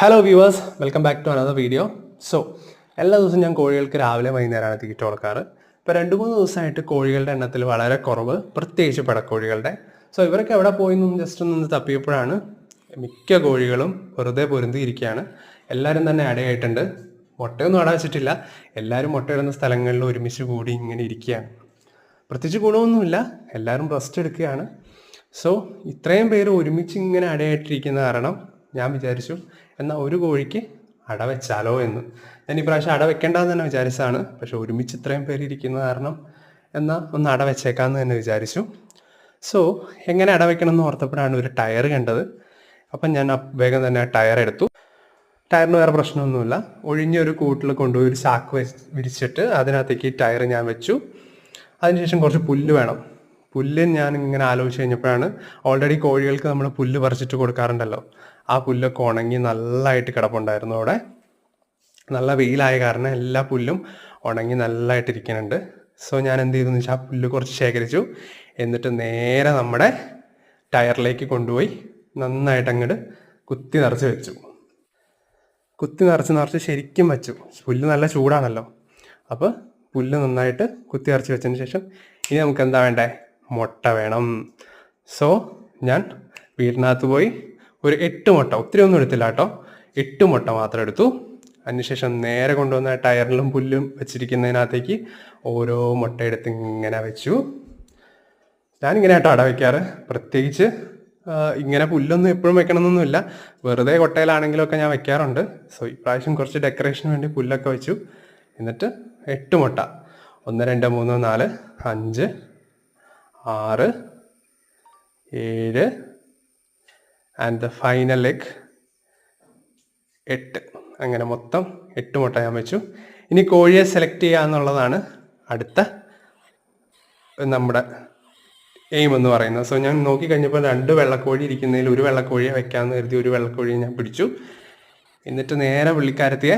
Hello viewers welcome back to another video so എല്ലാ ദിവസവും ഞാൻ കോഴികൾക്ക് രാവിലെ വൈകുന്നേരമാണ് തീറ്റ കൊടുക്കാറ്. ഇപ്പോൾ രണ്ട് മൂന്ന് ദിവസമായിട്ട് കോഴികളുടെ എണ്ണത്തിൽ വളരെ കുറവ് പ്രത്യേകിച്ച് പിടക്കോഴികളുടെ. സോ ഇവരൊക്കെ എവിടെ പോയി നിന്ന് ജസ്റ്റ് ഒന്ന് തപ്പിയപ്പോഴാണ് മിക്ക കോഴികളും വെറുതെ പൊരുന്തിയിരിക്കുകയാണ് എല്ലാവരും തന്നെ അടയായിട്ടുണ്ട്. മുട്ടയൊന്നും അട വെച്ചിട്ടില്ല. എല്ലാവരും മുട്ടയിടുന്ന സ്ഥലങ്ങളിൽ ഒരുമിച്ച് കൂടി ഇങ്ങനെ ഇരിക്കുകയാണ്. പ്രത്യേകിച്ച് ഗുണമൊന്നുമില്ല. എല്ലാവരും റെസ്റ്റ് എടുക്കുകയാണ്. സോ ഇത്രയും പേര് ഒരുമിച്ച് ഇങ്ങനെ അടയായിട്ടിരിക്കുന്ന കാരണം ഞാൻ വിചാരിച്ചു എന്നാൽ ഒരു കോഴിക്ക് അട വെച്ചാലോ എന്ന്. ഞാൻ ഈ പ്രാവശ്യം അട വെക്കേണ്ടെന്ന് തന്നെ വിചാരിച്ചതാണ്. പക്ഷെ ഒരുമിച്ച് ഇത്രയും പേര് ഇരിക്കുന്ന കാരണം എന്നാൽ ഒന്ന് അട വെച്ചേക്കാമെന്ന് തന്നെ വിചാരിച്ചു. സോ എങ്ങനെ അട വെക്കണം എന്ന് ഓർത്തപ്പോഴാണ് ഒരു ടയർ കണ്ടത്. അപ്പം ഞാൻ വേഗം തന്നെ ടയർ എടുത്തു. ടയറിന് വേറെ പ്രശ്നമൊന്നുമില്ല. ഒഴിഞ്ഞൊരു കൂട്ടിൽ കൊണ്ടുപോയി ഒരു ചാക്ക് വിരിച്ചിട്ട് അതിനകത്തേക്ക് ടയർ ഞാൻ വെച്ചു. അതിനുശേഷം കുറച്ച് പുല്ല് വേണം. പുല്ല് ഞാൻ ഇങ്ങനെ ആലോചിച്ച് കഴിഞ്ഞപ്പോഴാണ് ഓൾറെഡി കോഴികൾക്ക് നമ്മൾ പുല്ല് പറിച്ചിട്ട് കൊടുക്കാറുണ്ടല്ലോ. ആ പുല്ലൊക്കെ ഉണങ്ങി നല്ലതായിട്ട് കിടപ്പുണ്ടായിരുന്നു അവിടെ. നല്ല വെയിലായ കാരണം എല്ലാ പുല്ലും ഉണങ്ങി നല്ലതായിട്ട് ഇരിക്കുന്നുണ്ട്. സോ ഞാൻ എന്ത് ചെയ്തു? വെച്ചാൽ ആ പുല്ല് കുറച്ച് ശേഖരിച്ചു. എന്നിട്ട് നേരെ നമ്മുടെ ടയറിലേക്ക് കൊണ്ടുപോയി നന്നായിട്ട് അങ്ങോട്ട് കുത്തി നിറച്ച് വെച്ചു. കുത്തി നിറച്ച് നിറച്ച് ശരിക്കും വെച്ചു. പുല്ല് നല്ല ചൂടാണല്ലോ. അപ്പോൾ പുല്ല് നന്നായിട്ട് കുത്തി നിറച്ച് വെച്ചതിന് ശേഷം ഇനി നമുക്ക് എന്താ വേണ്ടേ? മുട്ട വേണം. സോ ഞാൻ വീടിനകത്ത് പോയി ഒരു എട്ട് മുട്ട ഒത്തിരി ഒന്നും എടുത്തില്ല കേട്ടോ. എട്ട് മുട്ട മാത്രം എടുത്തു. അതിനുശേഷം നേരെ കൊണ്ടുവന്ന ടയറിലും പുല്ലും വെച്ചിരിക്കുന്നതിനകത്തേക്ക് ഓരോ മുട്ട എടുത്ത് ഇങ്ങനെ വെച്ചു. ഞാനിങ്ങനെ ആട്ടോ അട വയ്ക്കാറ് പ്രത്യേകിച്ച് ഇങ്ങനെ പുല്ലൊന്നും എപ്പോഴും വെക്കണമെന്നൊന്നുമില്ല. വെറുതെ കൊട്ടയിലാണെങ്കിലൊക്കെ ഞാൻ വെക്കാറുണ്ട്. സോ ഇപ്രാവശ്യം കുറച്ച് ഡെക്കറേഷന് വേണ്ടി പുല്ലൊക്കെ വെച്ചു. എന്നിട്ട് എട്ട് മുട്ട. ഒന്ന് രണ്ട് മൂന്ന് നാല് അഞ്ച് ആറ് ഏഴ് ആൻഡ് ദ ഫൈനൽ ലെഗ് എട്ട്. അങ്ങനെ മൊത്തം എട്ട് മുട്ട ഞാൻ വെച്ചു. ഇനി കോഴിയെ സെലക്ട് ചെയ്യുക എന്നുള്ളതാണ് അടുത്ത നമ്മുടെ എയിം എന്ന് പറയുന്നത്. സോ ഞാൻ നോക്കി കഴിഞ്ഞപ്പോൾ രണ്ട് വെള്ളക്കോഴി ഇരിക്കുന്നതിൽ ഒരു വെള്ളക്കോഴിയെ വെക്കാമെന്ന് കരുതി ഒരു വെള്ളക്കോഴിയെ ഞാൻ പിടിച്ചു. എന്നിട്ട് നേരെ പുള്ളിക്കാരത്തിയെ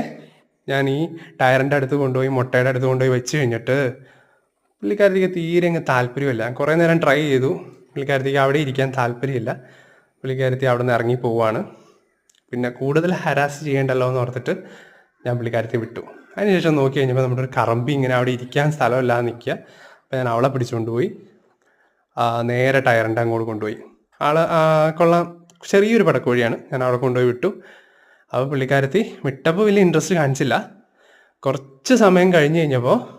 ഞാൻ ഈ ടയറിന്റെ അടുത്ത് കൊണ്ടുപോയി മുട്ടയുടെ അടുത്ത് കൊണ്ടുപോയി വെച്ച് കഴിഞ്ഞിട്ട് പുള്ളിക്കാരത്തിക്ക് തീരെ അങ്ങ് താല്പര്യമില്ല. കുറേ നേരം ട്രൈ ചെയ്തു. പുള്ളിക്കാരത്തേക്ക് അവിടെ ഇരിക്കാൻ താല്പര്യമില്ല. പുള്ളിക്കാരത്തി അവിടെ നിന്ന് ഇറങ്ങി പോവാണ്. പിന്നെ കൂടുതൽ ഹരാസ് ചെയ്യേണ്ടല്ലോ എന്ന് ഓർത്തിട്ട് ഞാൻ പുള്ളിക്കാരത്തി വിട്ടു. അതിനുശേഷം നോക്കി കഴിഞ്ഞപ്പോൾ നമ്മുടെ ഒരു കറമ്പി ഇങ്ങനെ അവിടെ ഇരിക്കാൻ സ്ഥലമില്ലാതെ നിൽക്കുക. അപ്പോൾ ഞാൻ അവളെ പിടിച്ചുകൊണ്ട് പോയി. നേരെ ടയറിന്റെ അങ്ങോട്ട് കൊണ്ടുപോയി. ആൾ കൊള്ളാം. ചെറിയൊരു പടക്കോഴിയാണ്. ഞാൻ അവിടെ കൊണ്ടുപോയി വിട്ടു. അപ്പോൾ പുള്ളിക്കാരത്തി വിട്ടപ്പോൾ വലിയ ഇൻട്രസ്റ്റ് കാണിച്ചില്ല. കുറച്ച് സമയം കഴിഞ്ഞ് കഴിഞ്ഞപ്പോൾ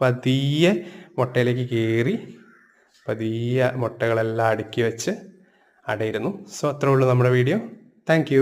പതിയെ മുട്ടയിലേക്ക് കയറി പതിയെ മുട്ടകളെല്ലാം അടുക്കി വെച്ച് അടയിരുന്നു. സോ അത്രേ ഉള്ളൂ നമ്മുടെ വീഡിയോ താങ്ക്